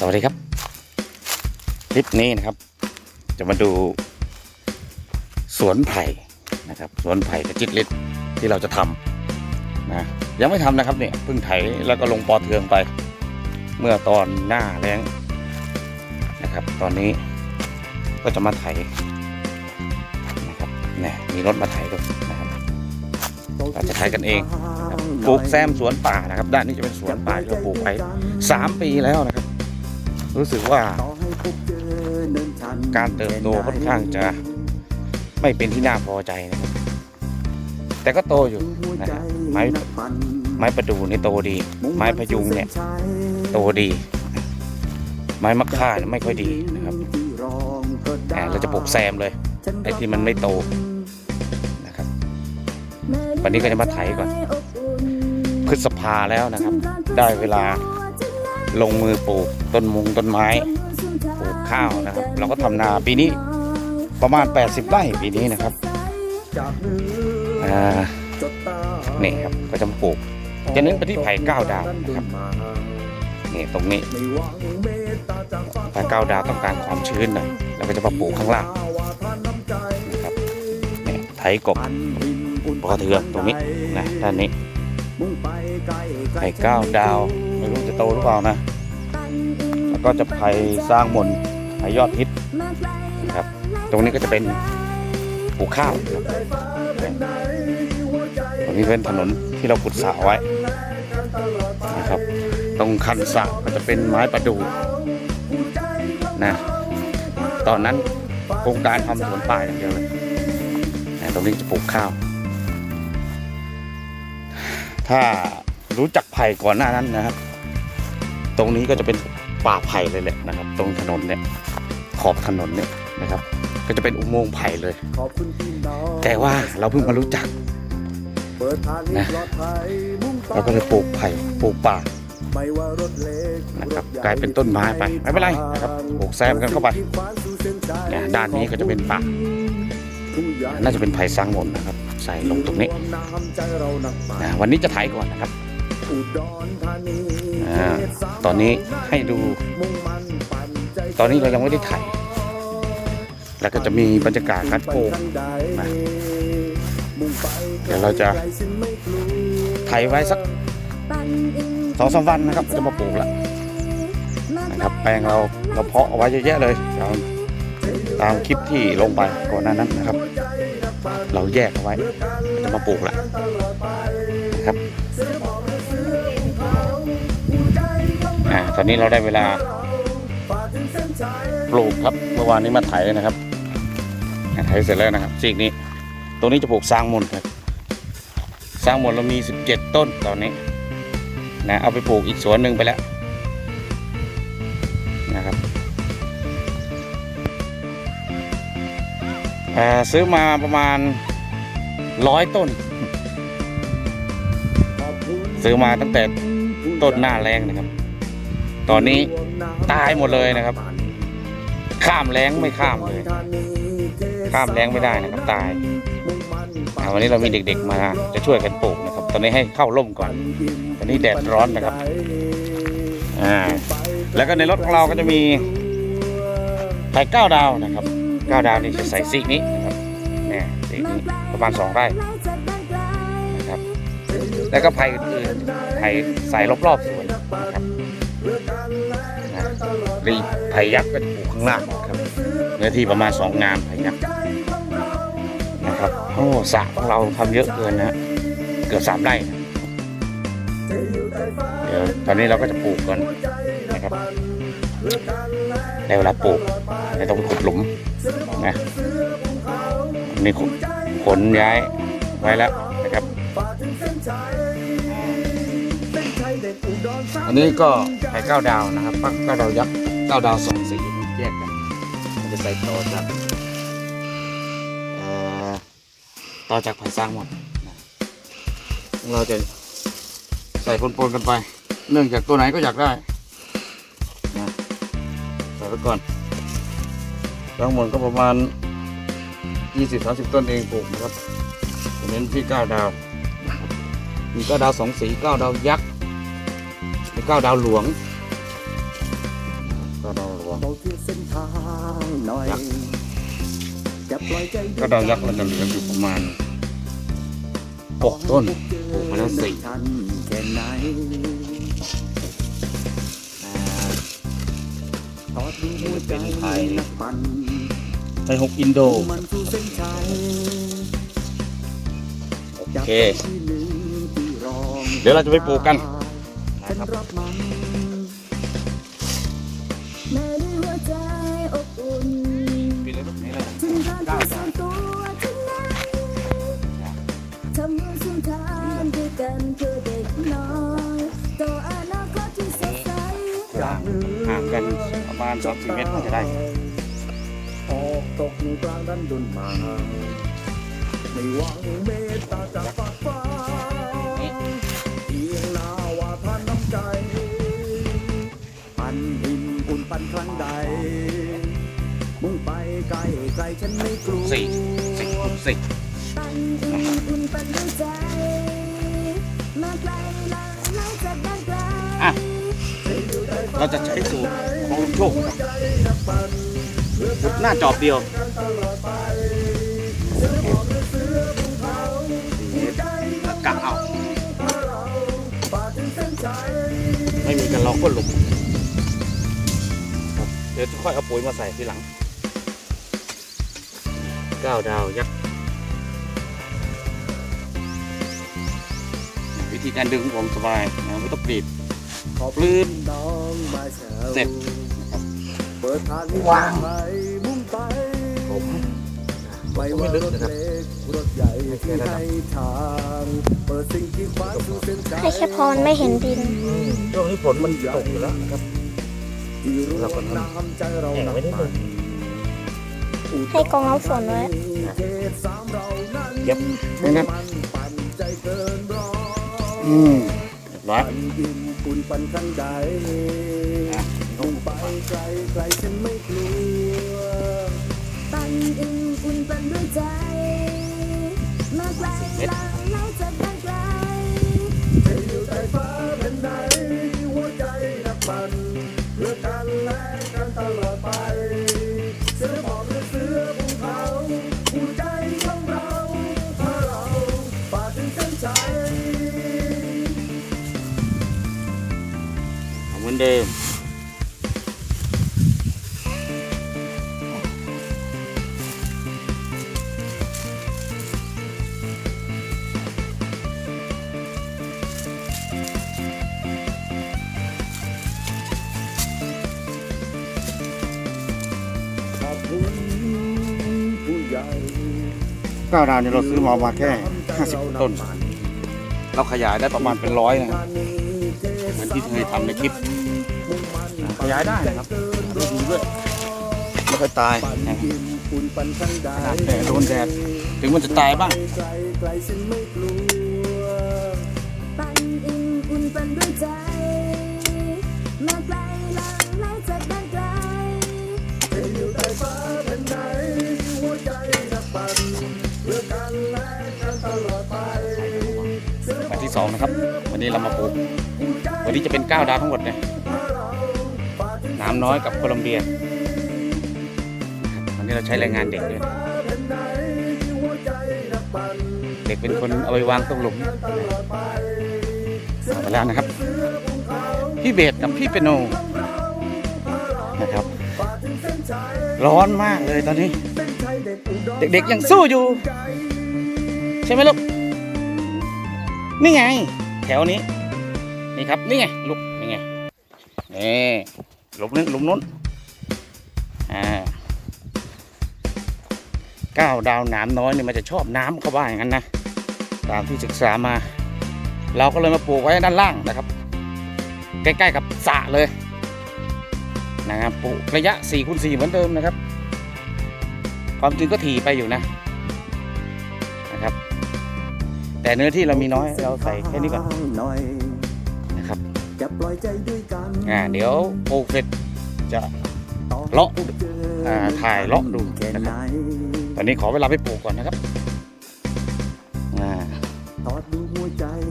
สวัสดีครับ คลิปนี้นะครับ จะมาดูสวนไผ่นะครับ สวนไผ่กระจิตลิศที่เราจะทำนะยังไม่ทำนะครับเนี่ยเพิ่งไถแล้วก็ลงปอเทืองไป เมื่อตอนหน้าแล้งนะครับ ตอนนี้ก็จะมาไถนะครับเนี่ยมีรถมาไถด้วยนะครับเราจะไถกันเองปลูกแซมสวนป่านะครับ ด้านนี้จะเป็นสวนป่าที่เราปลูกไปสามปีแล้วนะครับ รู้สึกว่าการเติบโตค่อนข้างจะไม่เป็นที่น่าพอใจนะครับ แต่ก็โตอยู่นะฮะไม้ไม้ประดูนี่โตดี ไม้พยุงเนี่ยโตดี ไม้มะค่าไม่ค่อยดีนะครับอ่าเราจะปลูกแซมเลยไอ้ที่มันไม่โตนะครับ วันนี้ก็จะมาไถก่อนพฤษภาแล้วนะครับ ได้เวลา ลงมือปลูกต้นมุงต้นไม้ปลูกข้าวนะครับ เราก็ทำนาปีนี้ประมาณ 80ไร่ปีนี้นะครับนี่ครับก็จะมาปลูกจะเน้นไปที่ไผ่ก้าดาวนะครับนี่ตรงนี้ไผ่ก้าดาวต้องการความชื้นหน่อยเราก็จะมาปลูกข้างล่างนะครับนี่ไถกบปอเทืองตรงนี้นะด้านนี้ไผ่ก้าดาวไม่รู้จะโตหรือเปล่านะ ก็จะไผ่สร้างมนต์ไผ่ยอดฮิตนะครับ ตรงนี้ก็จะเป็นปลูกข้าวครับตรงนี้เป็นถนนที่เราขุดสระไว้นะครับ ตรงคันสระก็จะเป็นไม้ประดู่นะตอนนั้นโครงการทำสวนป่าอย่างเดียวเลยนะตรงนี้จะปลูกข้าว ถ้ารู้จักไผ่ก่อนหน้านั้นนะครับ ตรงนี้ก็จะเป็น ป่าไผ่เลยแหละนะครับ ตรงถนนเนี่ยขอบถนนเนี่ยนะครับ ก็จะเป็นอุโมงค์ไผ่เลยแต่ว่าเราเพิ่งมารู้จักนะเราก็เลยปลูกไผ่ปลูกป่านะครับกลายเป็นต้นไม้ไปไม่เป็นไรนะครับปลูกแซมกันเข้าไปเนี่ยด้านนี้ก็จะเป็นป่าน่าจะเป็นไผ่สร้างมนต์นะครับ ใส่ลงตรงนี้นะวันนี้จะถ่ายก่อนนะครับอา ตอนนี้ให้ดู ตอนนี้เรายังไม่ได้ถ่าย แล้วก็จะมีบรรยากาศการปลูกนะเดี๋ยวเราจะไถไว้สักสองสามวันนะครับก็จะมาปลูกแล้วนะครับแปลงเราเราเพาะเอาไว้เยอะแยะเลยตามตามคลิปที่ลงไปก่อนหน้านั้นนะครับ เราแยกเอาไว้จะมาปลูกแล้ว ตอนนี้เราได้เวลาปลูกครับเมื่อวานนี้มาไถนะครับอ่าไถเสร็จแล้วนะครับซีกนี้ตรงนี้จะปลูกสร้างมนครับสร้างมนเรามี 17 ต้นตอนนี้นะเอาไปปลูกอีกสวนหนึ่งไปแล้วนะครับซื้อมาประมาณร้อยต้น ซื้อมาตั้งแต่ต้นหน้าแรงนะครับ ตอนนี้ตายหมดเลยนะครับ ข้ามแรงไม่ข้ามเลย ข้ามแรงไม่ได้นะครับตายอ่าวันนี้เรามีเด็กๆมาจะช่วยกันปลูกนะครับ ตอนนี้ให้เข้าร่มก่อน ตอนนี้แดดร้อนนะครับอ่าแล้วก็ในรถของเราก็จะมีไผ่เก้าดาวนะครับเก้าดาวนี่จะใส่ซีกนี้นะครับเนี่ยซีกนี้ประมาณสองไร่นะครับ แล้วก็ไผ่อื่นๆไผ่ใส่รอบๆสวนนะครับ รีไผ่ยักษ์ก็จะปลูกข้างล่างครับเนื้อที่ประมาณสองงานไผ่ยักษ์นะครับโอ้สระของเราทำเยอะเกินนะเกือบสามไร่เดี๋ยวตอนนี้เราก็จะปลูกก่อนนะครับได้เวลาปลูกไม่ต้องขุดหลุมนะนี่ขนขนย้ายไว้แล้วนะครับ อันนี้ก็ไข่เก้าดาวนะครับปักเก้าดาวยักษ์ เก้าดาวสองสีแยกกันมันจะใส่ต่อจากต่อจากผ่สร้างหมดเราจะใส่ปนๆกันไป เนื่องจากตัวไหนก็อยากได้นะใส่ไปก่อนทั้งหมดก็ประมาณ 20-30 ต้นเองปลูกนะครับเน้นที่เก้าดาวนะครับมีเก้าดาวสองสีเก้าดาวยักษ์มีเก้าดาวหลวง บอกเทียบเส้นทางหน่อยยักษ์จะปล่อยใจก็ดาวยักษ์เราจะเหลืออยู่ประมาณหกต้นปลูกมาแล้วสี่ทันแค่ไหนทอดดูหัวใจนักปั่นไทยหกอินโดมันสู่เส้นชัยโอจากเคที่หนึ่งที่รองเดี๋ยวเราจะไปปลูกกันฉันรับ ณสองสี่เมตรน่าจะได้ ออกตกอยู่กลางดันดนมาไม่หวังเมตตาจากฟ้าฟ้าเพียงนาว่าทานน้ำใจ ปันหินอุ่นปันครั้งใด มุ่งไปไกลไกลฉันไม่กลัวสี่สี่สี่ ปันอิ่มอุ่นปันด้วยใจ มาไกลหลังไหลจากด้านไกล อะ เราจะใช้สูตร โชคหน้าจอบเดียวกะเอา ไม่มีกันเราก็หลุมเดี๋ยวจะค่อยเอาปุ๋ยมาใส่ทีหลังก้าวดาวยักษ์วิธีการดึงของผมสบายนะไม่ต้องกรีดขอบปลื้นเสร็จ เปิดทางให้วางไปมุ่งไปผมไม่ไม่ว่าลึกรถนะครับเล็กรถใหญ่ที่ให้ทางเปิดสิ่งที่ขวางสู่เส้นใจให้แค่พรไม่เห็นดินช่วงนี้ฝนมันตกอยู่แล้วนะครับที่รู้เราก็ว่าทำน้ำใจเราแหม่หนักไว้นิดนึงให้กองน้ำฝนไว้เขตสามเรานั้นเย็บไม่นับมันปั่นใจเกินร้อยอืมเรียบร้อย ต้องไปไกลไกลฉันไม่กลัวปันอิ่มอุ่นปันด้วยใจ มาไกลหลังไหลจากด้านไกลจะอยู่ใต้ฟ้าเป็นไหนหัวใจนักปั่นเพื่อกันและกันตลอดไป เสื้อหมอบหรือเสื้อภูเขาหัวใจของเราถ้าเราฝ่าถึงเส้นชัยเอาเหมือนเดิม ก้าวดาวเนี่ยเราซื้อมามาแค่50ต้น เราขยายได้ประมาณเป็นร้อยนะครับเหมือนที่เคยทำในคลิป ขยายได้นะครับดูดีด้วยไม่ค่อยตายปันนะครับยิ้มปุ่นปันข้างใดขนาดแดดโดนแดดถึงมันจะตายบ้าง วันนี้เรามาปลูก วันนี้จะเป็นก้าวดาวทั้งหมดเลยน้ำน้อยกับโคลัมเบียนะครับวันนี้เราใช้แรงงานเด็กด้วยเด็กเป็นคนเอาไปวางตรงหลุมไปเอาไปแล้วนะครับ พี่เบสกับพี่เปโนนะครับ ร้อนมากเลยตอนนี้ เด็กๆยังสู้อยู่ ใช่ไหมลูกนี่ไง แถวนี้ นี่ครับ นี่ไงลูกนี่ไงนี่หลุมนึงหลุมนู้นอ่าก้าวดาวนามน้อยเนี่ยมันจะชอบน้ำเขาว่าอย่างนั้นนะตามที่ศึกษามา เราก็เลยมาปลูกไว้ด้านล่างนะครับ ใกล้ๆกับสระเลยนะครับปลูกระยะ4คูณ4เหมือนเดิมนะครับ ความจริงก็ถี่ไปอยู่นะนะครับ แต่เนื้อที่เรามีน้อยเราใส่แค่นี้ก่อนหน่อยนะครับจะปล่อยใจด้วยกันอ่าเดี๋ยวปลูกเสร็จจะเลาะอ่าถ่ายเลาะดูนะครับตอนนี้ขอเวลาไปปลูกก่อนนะครับ